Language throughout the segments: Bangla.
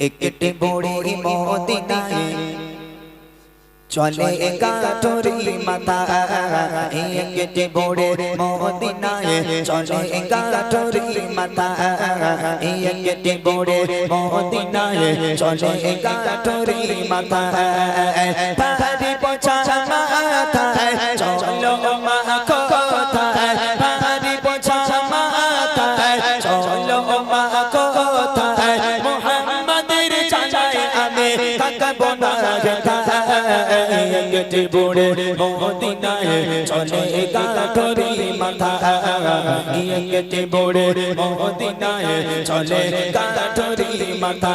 একটি বড়ি মদিনায় চলে কাঠরি মাতা একটি বড়ে মদিনায় চলে কাঠরি মাতা একটি বড়ে মদিনায় চলে কাঠরি মাথা কাকাবো না গেটে বুড়ে মদিনায় চলে গাঠরি মাথা গেটে বুড়ে মদিনায় চলে গাঠরি মাথা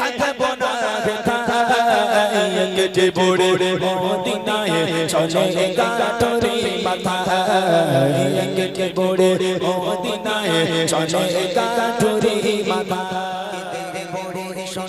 থাকব না কেটে বুড়ে মদিনায় চলে কাঠরি মাথা কেটে বুড়ে মদিনায় চলে কাঠরি মাথা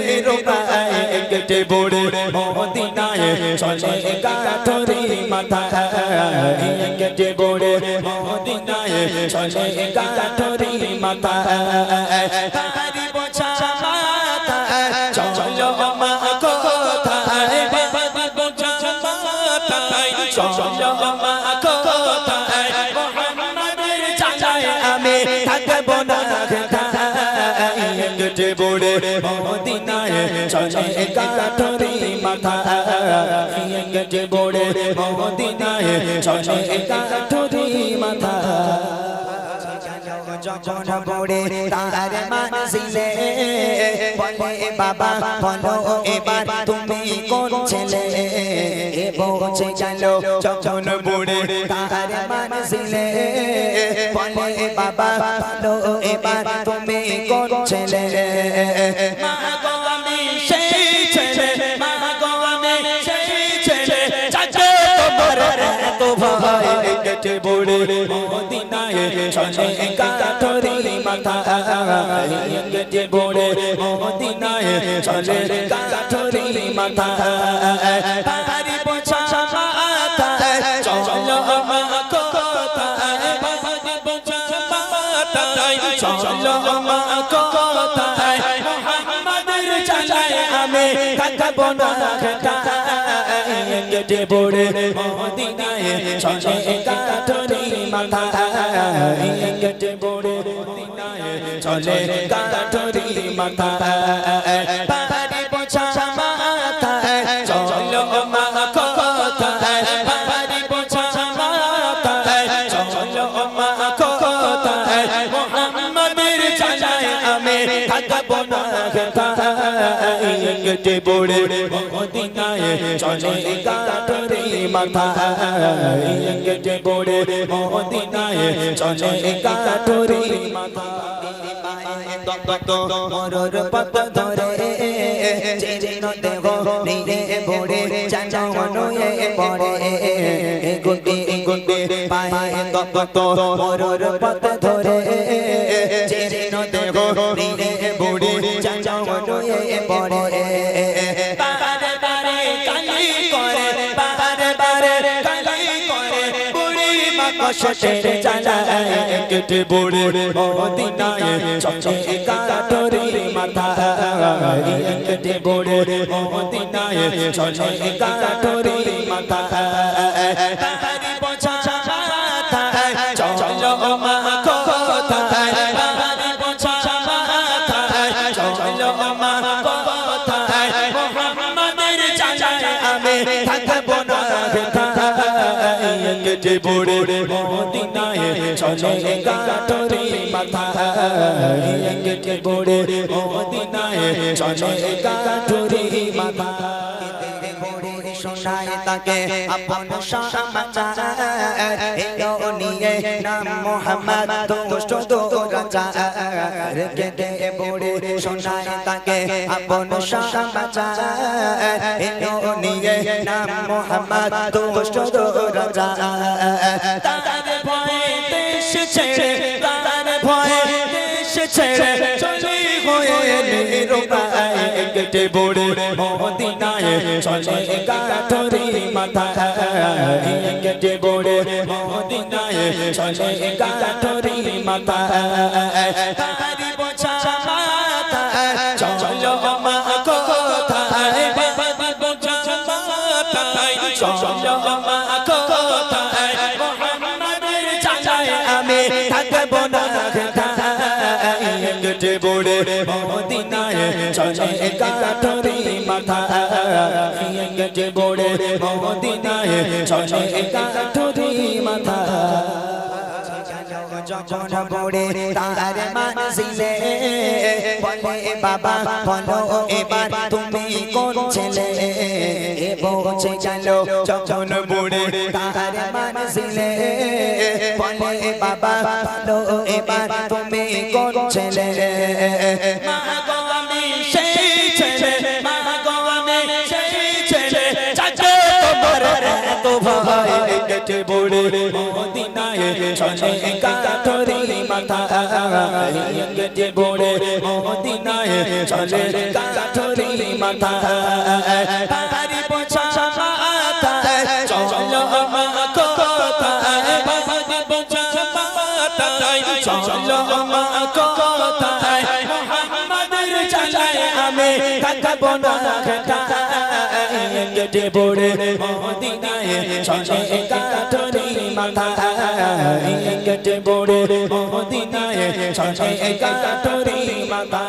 নিরুপায় কেটে পড়ে মদিনায় চলে গাথরি মাথা কেটে বড়ে মদিনায় চলে গাথরি মাথা মদিনায় চলে কাঠরি মাথা কেটে পড়ে মদিনায় চলে কাঠরি মাথা যখন পড়ে তার মানসিলে। বলে, বাবা, বলো এবার তুমি কোন ছেলে? পৌঁছে গেল যখন পড়ে তার মানসিলে। বলে, বাবা তুমি কোন ছেলে? পড়ে মদিনায় চলে কাঠরি মাথা। কেটে পড়ে মদিনায় চলে কাঠরি মাথা। পাহাড়ি পোছা মাথা। চলো মা কথা পাহাড়ি পোছা মাথা। চলো কাকাবো না কেটে পড়ে মদিনায় চলে কাঠরি মাথা কেটে পড়ে মদিনায় চলে কাঠরি মাথা কেটে পড়ে মদিনায় চলে কাঠরি মাথা কেটে পড়ে মদিনায় চলে কাঠরি মাথা মরর পথ ধরে জীর্ণ দেহ নিয়ে পড়ে জানুয়ে পড়ে গুটি গুটি পায়ে কত মরর পথ ধরে জীর্ণ দেহ নিয়ে মা কষ্টের জ্বালায় কেটে বড়ে মদিনায় চলে কাটরি মাথা কেটে বড়ে মদিনায় চলে কাটরি মাথা বুড়ে মদিনায় চলে গাটরি মাথা। কেটে বুড়ে মদিনায় চলে গাটরি মাথা। শোনায় তাকে আপন সমাচার। এলো নিয়ে নাম মোহাম্মদ, দুষ্ট দুরাচার। কেটে পড়ে শোনায় তাকে আপন সমাচার। এলো নিয়ে নাম মোহাম্মদ, দুষ্ট দুরাচার। তার ভয়ে দেশ ছেড়ে তার ভয়ে দেশ ছেড়ে হয়ে নিরুপায় কেটে বুড়ে মদিনায় চলে গাঠরি মাথা কেটে বুড়ে মদিনায় চলে গাঠরি মাথা তারি বোঝা মাথা চলো মা মাথায় চলো মা কেটে বুড়ে মদিনায় চলে কাঠরি মাথা। কেটে বুড়ে মদিনায় চলে কাঠরি মাথা। পড়ে বাবা, বলো এবার তুমি কোন ছেলে? পৌঁছে গেল যখন পড়ে তার মানসিলে বলে বাবা বলো এবার তুমি কোন ছেলে? মা গো, আমি সেই ছেলে, মা গো, আমি সেই ছেলে। চাচা তোমার এত ভয় কেটে বুড়ে, মদিনায় চলে কাঠরি মাথা কেটে বুড়ে, মদিনায় চলে কাঠরি মাথা। পাহাড়ি পোছা মাথা। চলো মা কোথায় পাহাড়ি পোছা মাথা। চলো মা কোথায় মোহাম্মদের চাচায় আমি থাকব না কেটে পড়ে মদিনায় চলে কাঠরি মাথা। কেটে পড়ে মদিনায় চলে কাঠরি মাথা।